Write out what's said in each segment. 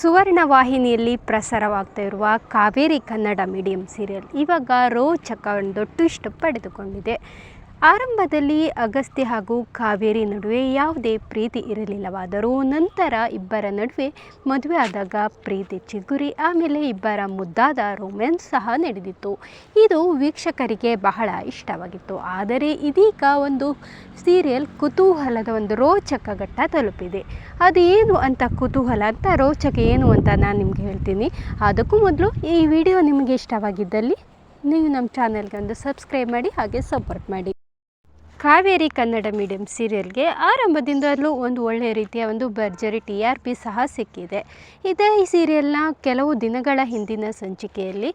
ಸುವರ್ಣ ವಾಹಿನಿಯಲ್ಲಿ ಪ್ರಸಾರವಾಗ್ತಾ ಇರುವ Kaveri Kannada medium serial ಇವಾಗ ರೋಚಕ ಒಂದು ಟ್ವಿಸ್ಟ್ ಪಡೆದುಕೊಂಡಿದೆ. ಆರಂಭದಲ್ಲಿ ಅಗಸ್ತ್ಯ ಹಾಗೂ ಕಾವೇರಿ ನಡುವೆ ಯಾವುದೇ ಪ್ರೀತಿ ಇರಲಿಲ್ಲವಾದರೂ ನಂತರ ಇಬ್ಬರ ನಡುವೆ ಮದುವೆ ಆದಾಗ ಪ್ರೀತಿ ಚಿಗುರಿ, ಆಮೇಲೆ ಇಬ್ಬರ ಮುದ್ದಾದ ರೊಮ್ಯಾನ್ಸ್ ಸಹ ನಡೆದಿತ್ತು. ಇದು ವೀಕ್ಷಕರಿಗೆ ಬಹಳ ಇಷ್ಟವಾಗಿತ್ತು. ಆದರೆ ಇದೀಗ ಒಂದು ಸೀರಿಯಲ್ ಕುತೂಹಲದ ಒಂದು ರೋಚಕ ಘಟ್ಟ ತಲುಪಿದೆ. ಅದು ಏನು ಅಂತ ಕುತೂಹಲ ಅಂತ, ರೋಚಕ ಏನು ಅಂತ ನಾನು ನಿಮ್ಗೆ ಹೇಳ್ತೀನಿ. ಅದಕ್ಕೂ ಮೊದಲು ಈ ವಿಡಿಯೋ ನಿಮಗೆ ಇಷ್ಟವಾಗಿದ್ದಲ್ಲಿ ನೀವು ನಮ್ಮ ಚಾನೆಲ್ಗೆ ಒಂದು ಸಬ್ಸ್ಕ್ರೈಬ್ ಮಾಡಿ ಹಾಗೆ ಸಪೋರ್ಟ್ ಮಾಡಿ. ಕಾವೇರಿ ಕನ್ನಡ ಮೀಡಿಯಂ ಸೀರಿಯಲ್ಗೆ ಆರಂಭದಿಂದಲೂ ಒಂದು ಒಳ್ಳೆಯ ರೀತಿಯ ಒಂದು ಭರ್ಜರಿ ಟಿ ಆರ್ ಪಿ ಸಹ ಸಿಕ್ಕಿದೆ. ಇದೇ ಈ ಸೀರಿಯಲ್ನ ಕೆಲವು ದಿನಗಳ ಹಿಂದಿನ ಸಂಚಿಕೆಯಲ್ಲಿ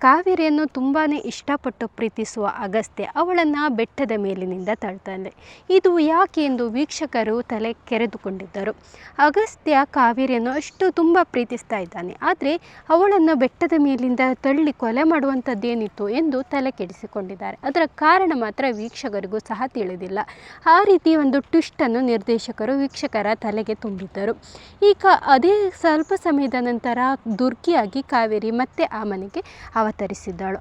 ಕಾವೇರಿಯನ್ನು ತುಂಬಾ ಇಷ್ಟಪಟ್ಟು ಪ್ರೀತಿಸುವ ಅಗಸ್ತ್ಯ ಅವಳನ್ನು ಬೆಟ್ಟದ ಮೇಲಿನಿಂದ ತಳ್ತಾನೆ ಇದು ಯಾಕೆ ಎಂದು ವೀಕ್ಷಕರು ತಲೆ ಕೆರೆದುಕೊಂಡಿದ್ದರು. ಅಗಸ್ತ್ಯ ಕಾವೇರಿಯನ್ನು ಅಷ್ಟು ತುಂಬ ಪ್ರೀತಿಸ್ತಾ ಇದ್ದಾನೆ. ಆದರೆ ಅವಳನ್ನು ಬೆಟ್ಟದ ಮೇಲಿಂದ ತಳ್ಳಿ ಕೊಲೆ ಮಾಡುವಂಥದ್ದೇನಿತ್ತು ಎಂದು ತಲೆ ಕೆಡಿಸಿಕೊಂಡಿದ್ದಾರೆ. ಅದರ ಕಾರಣ ಮಾತ್ರ ವೀಕ್ಷಕರಿಗೂ ಸಹ ತಿಳಿದಿಲ್ಲ. ಆ ರೀತಿ ಒಂದು ಟ್ವಿಸ್ಟನ್ನು ನಿರ್ದೇಶಕರು ವೀಕ್ಷಕರ ತಲೆಗೆ ತುಂಬಿದ್ದರು. ಈಗ ಅದೇ ಸ್ವಲ್ಪ ಸಮಯದ ನಂತರ ದುರ್ಗಿಯಾಗಿ ಕಾವೇರಿ ಮತ್ತೆ ಆ ಮನೆಗೆ ಅವತರಿಸಿದ್ದಾಳು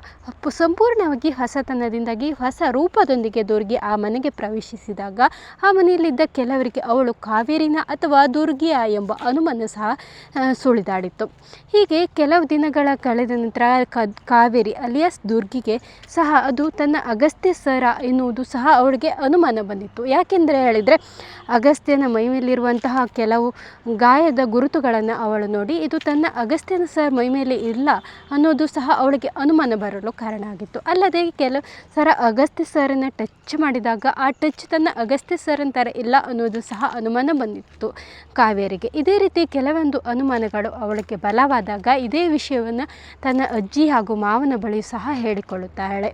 ಸಂಪೂರ್ಣವಾಗಿ ಹೊಸತನದಿಂದಾಗಿ ಹೊಸ ರೂಪದೊಂದಿಗೆ ದುರ್ಗಿ ಆ ಮನೆಗೆ ಪ್ರವೇಶಿಸಿದಾಗ ಆ ಮನೆಯಲ್ಲಿದ್ದ ಕೆಲವರಿಗೆ ಅವಳು ಕಾವೇರಿನ ಅಥವಾ ದುರ್ಗಿಯ ಎಂಬ ಅನುಮಾನ ಸಹ ಸುಳಿದಾಡಿತ್ತು. ಹೀಗೆ ಕೆಲವು ದಿನಗಳ ಕಳೆದ ನಂತರ ಕಾವೇರಿ ಅಲಿಯಾಸ್ ದುರ್ಗಿಗೆ ಸಹ ಅದು ತನ್ನ ಅಗಸ್ತ್ಯ ಸರ ಎನ್ನುವುದು ಸಹ ಅವಳಿಗೆ ಅನುಮಾನ ಬಂದಿತ್ತು. ಯಾಕೆಂದರೆ ಹೇಳಿದರೆ, ಅಗಸ್ತ್ಯನ ಮೈಮೇಲಿರುವಂತಹ ಕೆಲವು ಗಾಯದ ಗುರುತುಗಳನ್ನು ಅವಳು ನೋಡಿ, ಇದು ತನ್ನ ಅಗಸ್ತ್ಯನ ಸರ್ ಮೈಮೇಲೆ ಇಲ್ಲ ಅನ್ನೋದು ಸಹ ಅವಳಿಗೆ ಅನುಮಾನ ಬರಲು ಕಾರಣ ಆಗಿತ್ತು. ಅಲ್ಲದೆ ಕೆಲವು ಸರ ಅಗಸ್ತ್ಯ ಸರ್ನ ಟಚ್ ಮಾಡಿದಾಗ ಆ ಟಚ್ ತನ್ನ ಅಗಸ್ತ್ಯ ಸರ್ ಅಂತಾರ ಇಲ್ಲ ಅನ್ನೋದು ಸಹ ಅನುಮಾನ ಬಂದಿತ್ತು ಕಾವೇರಿಗೆ. ಇದೇ ರೀತಿ ಕೆಲವೊಂದು ಅನುಮಾನಗಳು ಅವಳಿಗೆ ಬಲವಾದಾಗ ಇದೇ ವಿಷಯವನ್ನು ತನ್ನ ಅಜ್ಜಿ ಹಾಗೂ ಮಾವನ ಬಳಿ ಸಹ ಹೇಳಿಕೊಳ್ಳುತ್ತಾಳೆ.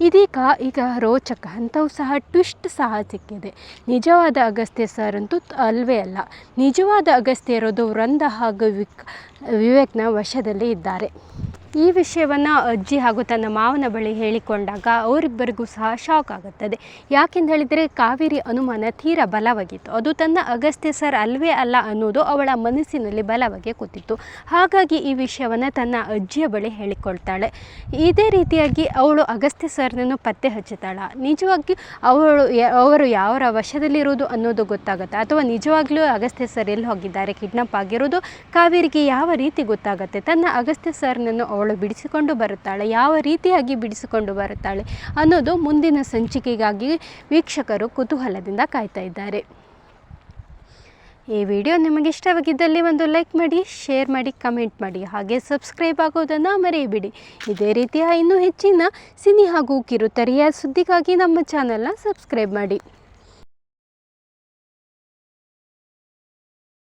ಇದೀಗ ಈಗ ರೋಚಕ ಅಂಥವು ಸಹ ಟ್ವಿಸ್ಟ್ ಸಹ ಸಿಕ್ಕಿದೆ. ನಿಜವಾದ ಅಗಸ್ತ್ಯ ಸರ್ ಅಂತೂ ಅಲ್ವೇ ಅಲ್ಲ. ನಿಜವಾದ ಅಗಸ್ತ್ಯ ಇರೋದು ವೃಂದ ಹಾಗೂ ವಿಕ್ ವಿವೇಕ್ನ ವಶದಲ್ಲಿ ಇದ್ದಾರೆ. ಈ ವಿಷಯವನ್ನು ಅಜ್ಜಿ ಹಾಗೂ ತನ್ನ ಮಾವನ ಬಳಿ ಹೇಳಿಕೊಂಡಾಗ ಅವರಿಬ್ಬರಿಗೂ ಸಹ ಶಾಕ್ ಆಗುತ್ತದೆ. ಯಾಕೆಂದು ಹೇಳಿದರೆ ಕಾವೇರಿ ಅನುಮಾನ ತೀರಾ ಬಲವಾಗಿತ್ತು. ಅದು ತನ್ನ ಅಗಸ್ತ್ಯ ಸರ್ ಅಲ್ವೇ ಅಲ್ಲ ಅನ್ನೋದು ಅವಳ ಮನಸ್ಸಿನಲ್ಲಿ ಬಲವಾಗಿ ಕೂತಿತ್ತು. ಹಾಗಾಗಿ ಈ ವಿಷಯವನ್ನು ತನ್ನ ಅಜ್ಜಿಯ ಬಳಿ ಹೇಳಿಕೊಳ್ತಾಳೆ. ಇದೇ ರೀತಿಯಾಗಿ ಅವಳು ಅಗಸ್ತ್ಯ ಸರ್ನನ್ನು ಪತ್ತೆ ಹಚ್ಚುತ್ತಾಳ. ನಿಜವಾಗಿ ಅವಳು ಅವರು ಯಾವರ ವಶದಲ್ಲಿರುವುದು ಅನ್ನೋದು ಗೊತ್ತಾಗುತ್ತೆ? ಅಥವಾ ನಿಜವಾಗ್ಲೂ ಅಗಸ್ತ್ಯ ಸರ್ ಎಲ್ಲಿ ಹೋಗಿದ್ದಾರೆ? ಕಿಡ್ನಾಪ್ ಆಗಿರೋದು ಕಾವೇರಿಗೆ ಯಾವ ರೀತಿ ಗೊತ್ತಾಗುತ್ತೆ? ತನ್ನ ಅಗಸ್ತ್ಯ ಸರ್ನನ್ನು ಅವಳು ಬಿಡಿಸಿಕೊಂಡು ಬರುತ್ತಾಳೆ, ಯಾವ ರೀತಿಯಾಗಿ ಬಿಡಿಸಿಕೊಂಡು ಬರುತ್ತಾಳೆ ಅನ್ನೋದು ಮುಂದಿನ ಸಂಚಿಕೆಗಾಗಿ ವೀಕ್ಷಕರು ಕುತೂಹಲದಿಂದ ಕಾಯ್ತಾ ಇದ್ದಾರೆ. ಈ ವಿಡಿಯೋ ನಿಮಗೆ ಇಷ್ಟವಾಗಿದ್ದಲ್ಲಿ ಒಂದು ಲೈಕ್ ಮಾಡಿ, ಶೇರ್ ಮಾಡಿ, ಕಮೆಂಟ್ ಮಾಡಿ, ಹಾಗೆ ಸಬ್ಸ್ಕ್ರೈಬ್ ಆಗೋದನ್ನು ಮರೆಯಬೇಡಿ. ಇದೇ ರೀತಿಯ ಇನ್ನೂ ಹೆಚ್ಚಿನ ಸಿನಿ ಹಾಗೂ ಕಿರುತೆರೆಯ ಸುದ್ದಿಗಾಗಿ ನಮ್ಮ ಚಾನಲ್ನ ಸಬ್ಸ್ಕ್ರೈಬ್ ಮಾಡಿ.